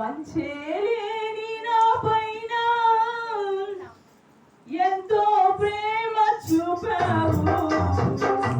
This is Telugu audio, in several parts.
మంచేలేని నా పైన ఎంతో ప్రేమ చూపావు.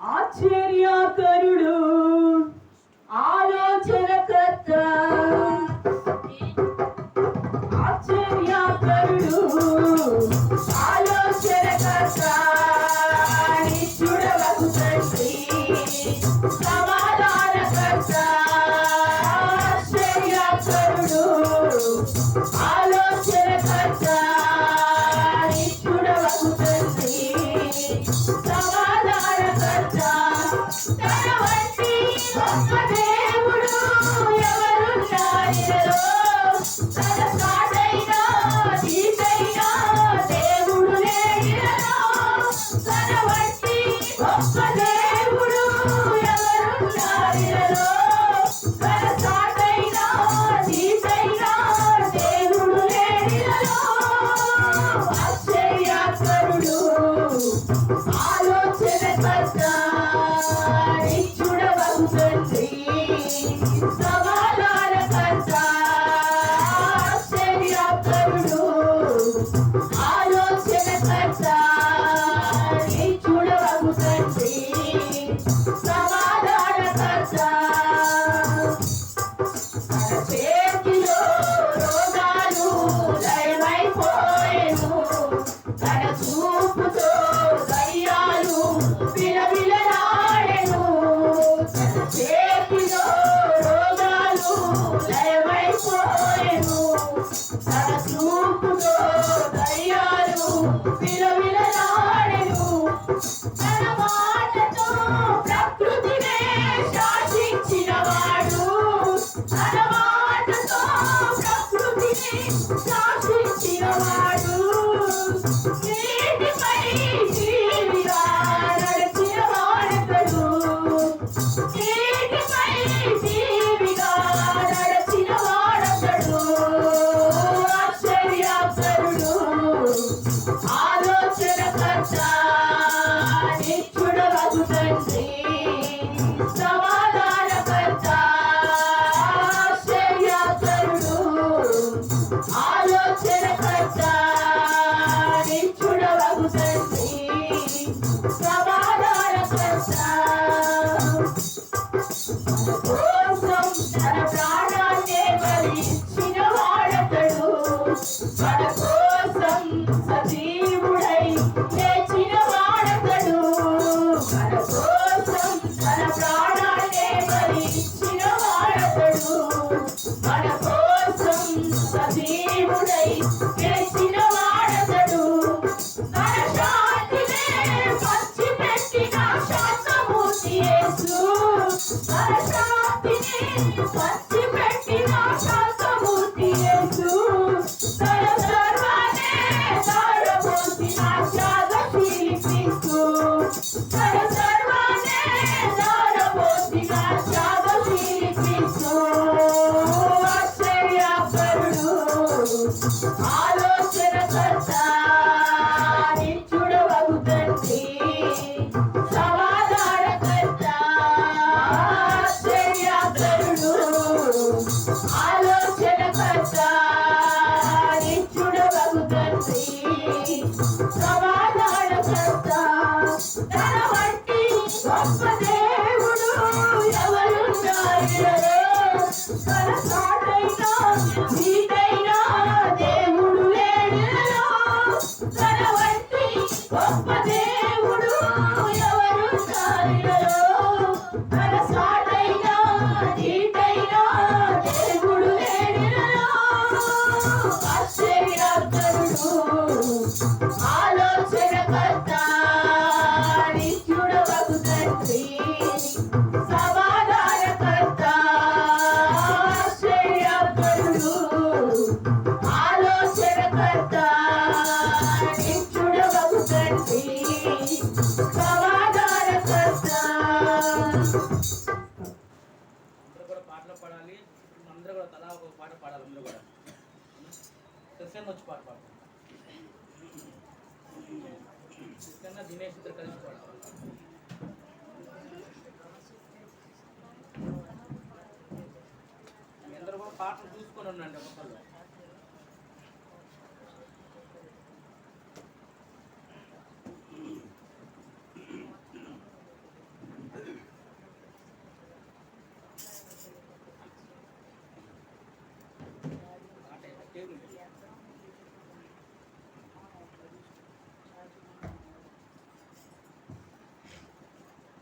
ఆశ్చర్యకరుడు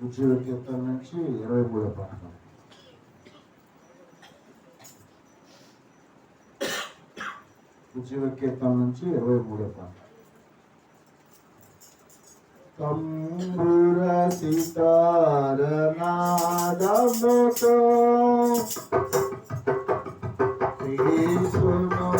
ఉద్యోగ కీర్తన నుంచి ఇరవై మూడో పాట ఉద్యోగ కీర్తన నుంచి ఇరవై మూడో పాట తంబుర సితార నాదముతో క్రీస్తును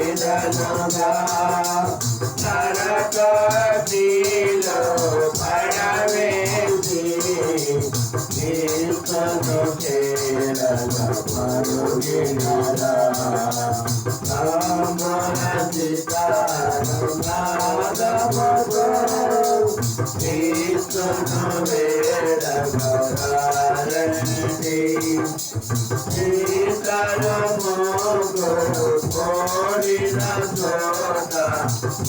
ప్రవేదనగా నరకీలో పడవేసి నీస్తను చేరల పరుగినరా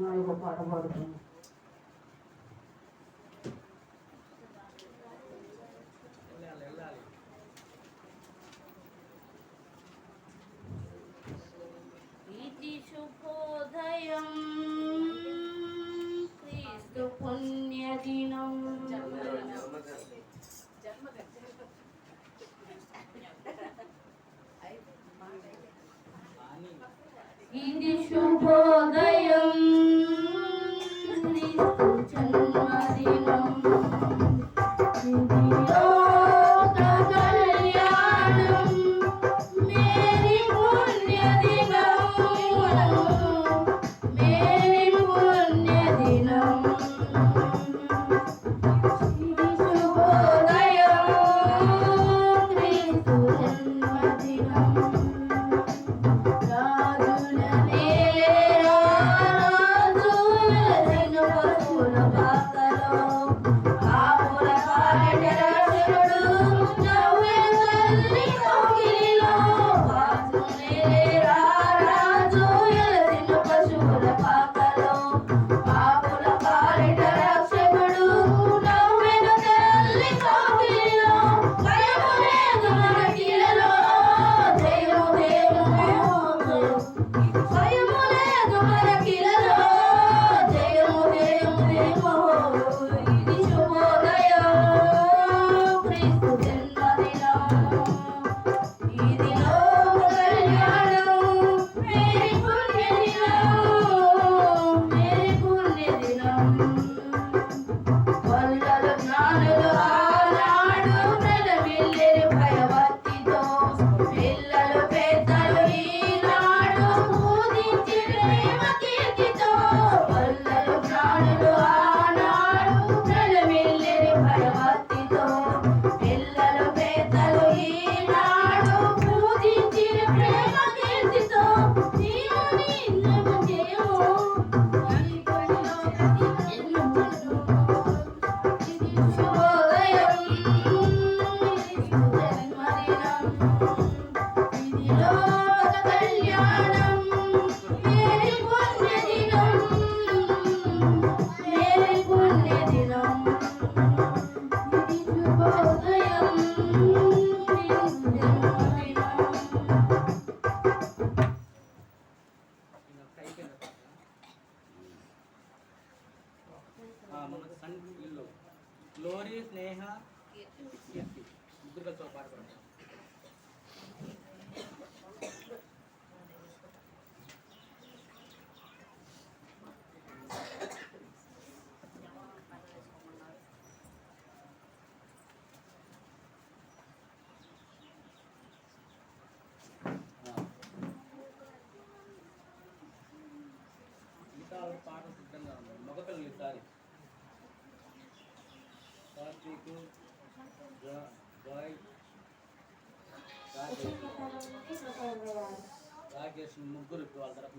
నాలుగో పాట పాడుతుంది you. ముగ్గురు ఇప్పుడు వాళ్ళ తరఫు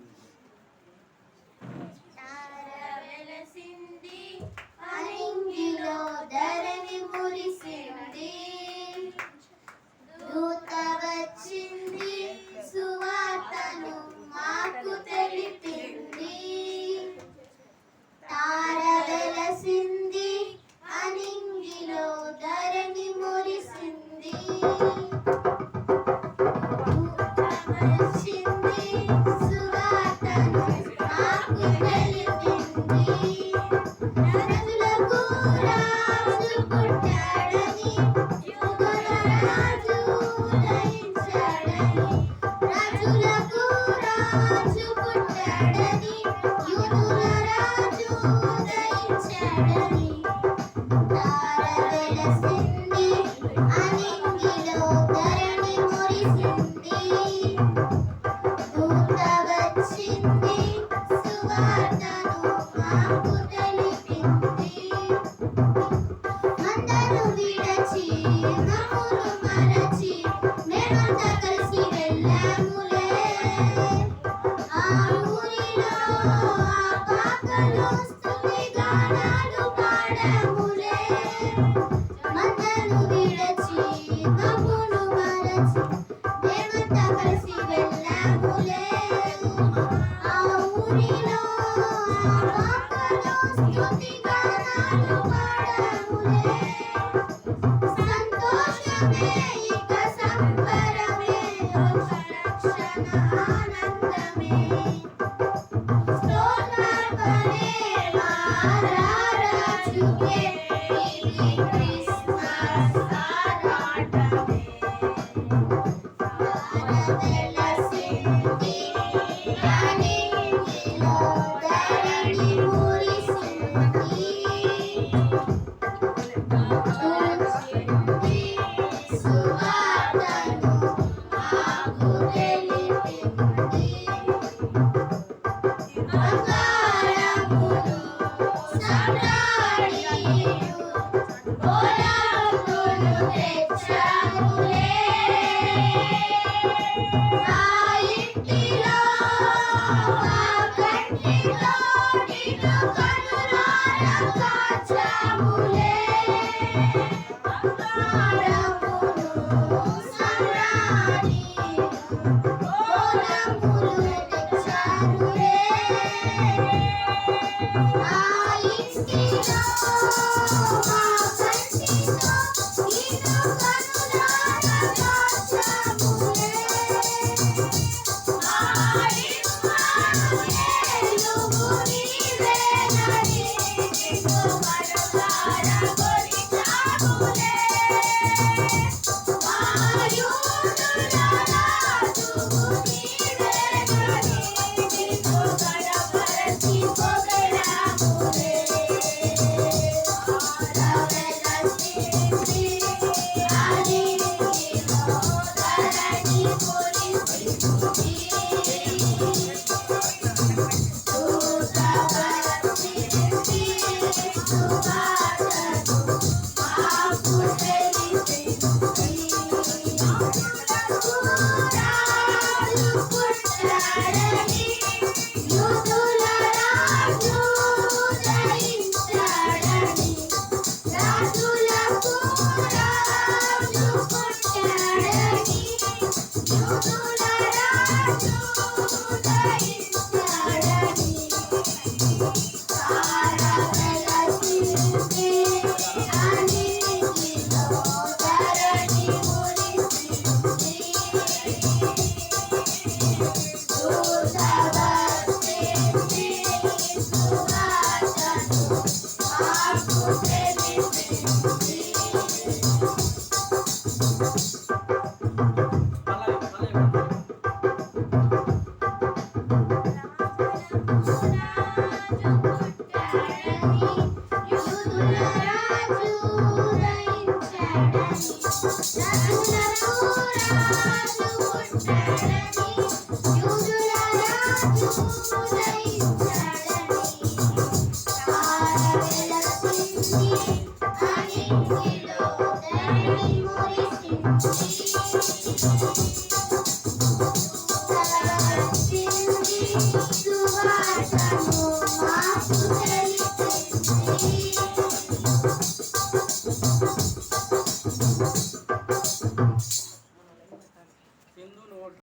Samba.